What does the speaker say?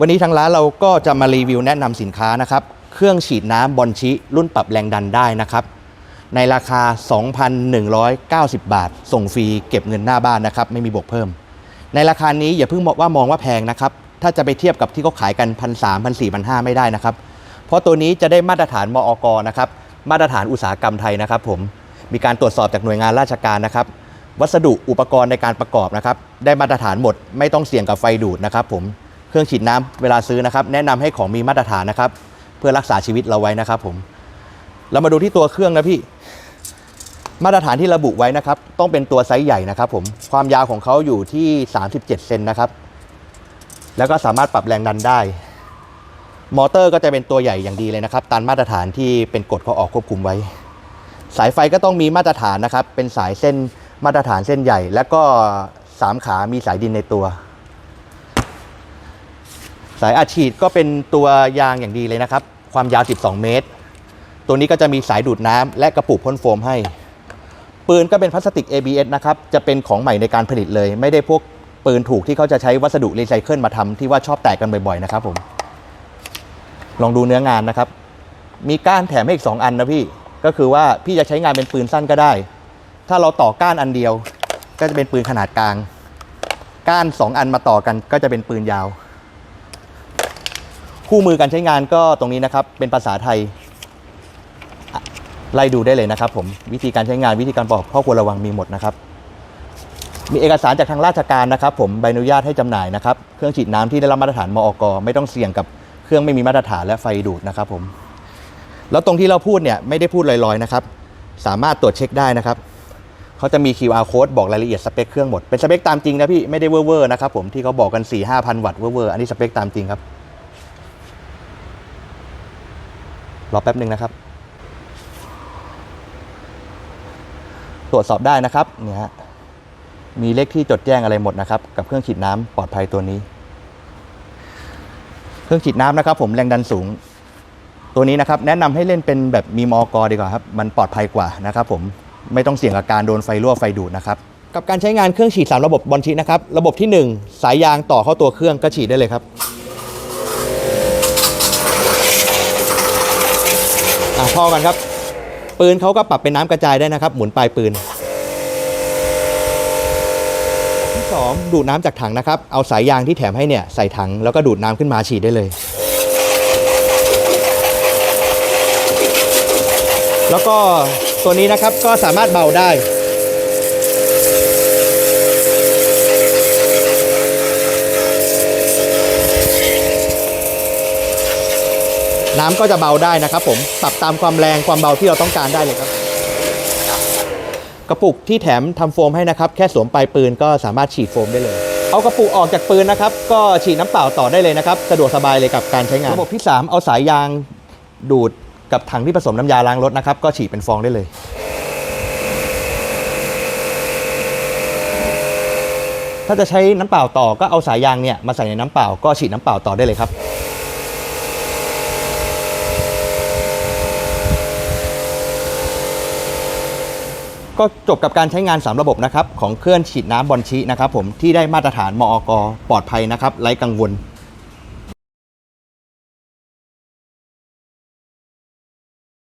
วันนี้ทางร้านเราก็จะมารีวิวแนะนำสินค้านะครับ เครื่องฉีดน้ำบอลชิรุ่นปรับแรงดันได้นะครับ ในราคา 2,190 บาท ส่งฟรีเก็บเงินหน้าบ้านนะครับ ไม่มีบวกเพิ่ม ในราคานี้อย่าเพิ่งมองว่ามองว่าแพงนะครับ ถ้าจะไปเทียบกับที่เขาขายกัน1 3 0 0 1 4 0 0ไม่ได้นะครับ เพราะตัวนี้จะได้มาตรฐานมอกนะครับ มาตรฐานอุตสาหกรรมไทยนะครับ ผม มีการตรวจสอบจากหน่วยงานราชการนะครับวัสดุอุปกรณ์ในการประกอบนะครับ ได้มาตรฐานหมด ไม่ต้องเสี่ยงกับไฟดูดนะครับผม เครื่องฉีดน้ำเวลาซื้อนะครับ แนะนำให้ของมีมาตรฐานนะครับ เพื่อรักษาชีวิตเราไว้นะครับผมเรามาดูที่ตัวเครื่องนะพี่ มาตรฐานที่ระบุไว้นะครับ ต้องเป็นตัวไซส์ใหญ่นะครับผมความยาวของเขาอยู่ที่ 37 เซนนะครับ แล้วก็สามารถปรับแรงดันได้ มอเตอร์ก็จะเป็นตัวใหญ่อย่างดีเลยนะครับตามมาตรฐานที่เป็นกฎเขาออกควบคุมไว้ สายไฟก็ต้องมีมาตรฐานนะครับ เป็นสายเส้นมาตรฐานเส้นใหญ่ แล้วก็สามขามีสายดินในตัว สายอัดฉีดก็เป็นตัวยางอย่างดีเลยนะครับ ความยาว 12 เมตร ตัวนี้ก็จะมีสายดูดน้ำและกระปุกพ่นโฟมให้ ปืนก็เป็นพลาสติก ABS นะครับ จะเป็นของใหม่ในการผลิตเลย ไม่ได้พวกปืนถูกที่เขาจะใช้วัสดุรีไซเคิลมาทำที่ว่าชอบแตกกันบ่อยๆนะครับผม ลองดูเนื้องานนะครับ มีก้านแถมให้อีก 2 อันนะพี่ ก็คือว่าพี่จะใช้งานเป็นปืนสั้นก็ได้ ถ้าเราต่อก้านอันเดียว ก็จะเป็นปืนขนาดกลาง ก้าน 2 อันมาต่อกันก็จะเป็นปืนยาว คู่มือการใช้งานก็ตรงนี้นะครับ เป็นภาษาไทย ไล่ดูได้เลยนะครับ ผมวิธีการใช้งานวิธีการบอกข้อควรระวังมีหมดนะครับ มีเอกสารจากทางราชการนะครับ ผมใบอนุญาตให้จำหน่ายนะครับเครื่องฉีดน้ำที่ได้รับมาตรฐานมอกไม่ต้องเสี่ยงกับเครื่องไม่มีมาตรฐานและไฟดูดนะครับ ผม แล้วตรงที่เราพูดเนี่ยไม่ได้พูดลอยๆนะครับ สามารถตรวจเช็คได้นะครับเขาจะมี QR code บอกรายละเอียดสเปคเครื่องหมด เป็นสเปคตามจริงนะพี่ ไม่ได้เวอร์ๆนะครับผมที่เขาบอกกัน 4 5 0 0 0 วัตต์เวอร์ๆอันนี้สเปคตามจริงครับร อแป๊บหนึ่งนะครับ ตรวจสอบได้นะครับเนี่ยฮะมีเลขที่จดแจ้งอะไรหมดนะครับ กับเครื่องฉีดน้ำปลอดภัยตัวนี้ เครื่องฉีดน้ำนะครับ ผมแรงดันสูง ตัวนี้นะครับ แนะนำให้เล่นเป็นแบบมีมอกดีกว่าครับ มันปลอดภัยกว่านะครับ ผมไม่ต้องเสี่ยงกับการโดนไฟรั่วไฟดูดนะครับ กับการใช้งานเครื่องฉีดสามระบบบอลชีนะครับ ระบบที่หนึ่งสายยางต่อเข้าตัวเครื่องก็ฉีดได้เลยครับ อะพอกันครับ ปืนเขาก็ปรับเป็นน้ำกระจายได้นะครับ หมุนปลายปืน ที่สองดูดน้ำจากถังนะครับ เอาสายยางที่แถมให้เนี่ยใส่ถังแล้วก็ดูดน้ำขึ้นมาฉีดได้เลย แล้วก็ตัวนี้นะครับก็สามารถเบาได้ น้ำก็จะเบาได้นะครับผมปรับตามความแรงความเบาที่เราต้องการได้เลยครับ กระปุกที่แถมทำโฟมให้นะครับ แค่สวมปลายปืนก็สามารถฉีดโฟมได้เลย เอากระปุกออกจากปืนนะครับ ก็ฉีดน้ำเปล่าต่อได้เลยนะครับ สะดวกสบายเลยกับการใช้งาน ระบบที่ 3 เอาสายยางดูดกับถังที่ผสมน้ำยาล้างรถนะครับ ก็ฉีดเป็นฟองได้เลยถ้าจะใช้น้ำเปล่าต่อก็เอาสายยางเนี่ยมาใส่ในน้ำเปล่าก็ฉีดน้ำเปล่าต่อได้เลยครับ ก็จบกับการใช้งาน 3 ระบบนะครับของเครื่องฉีดน้ำบอลชีนะครับผมที่ได้มาตรฐานมอกปลอดภัยนะครับไร้กังวล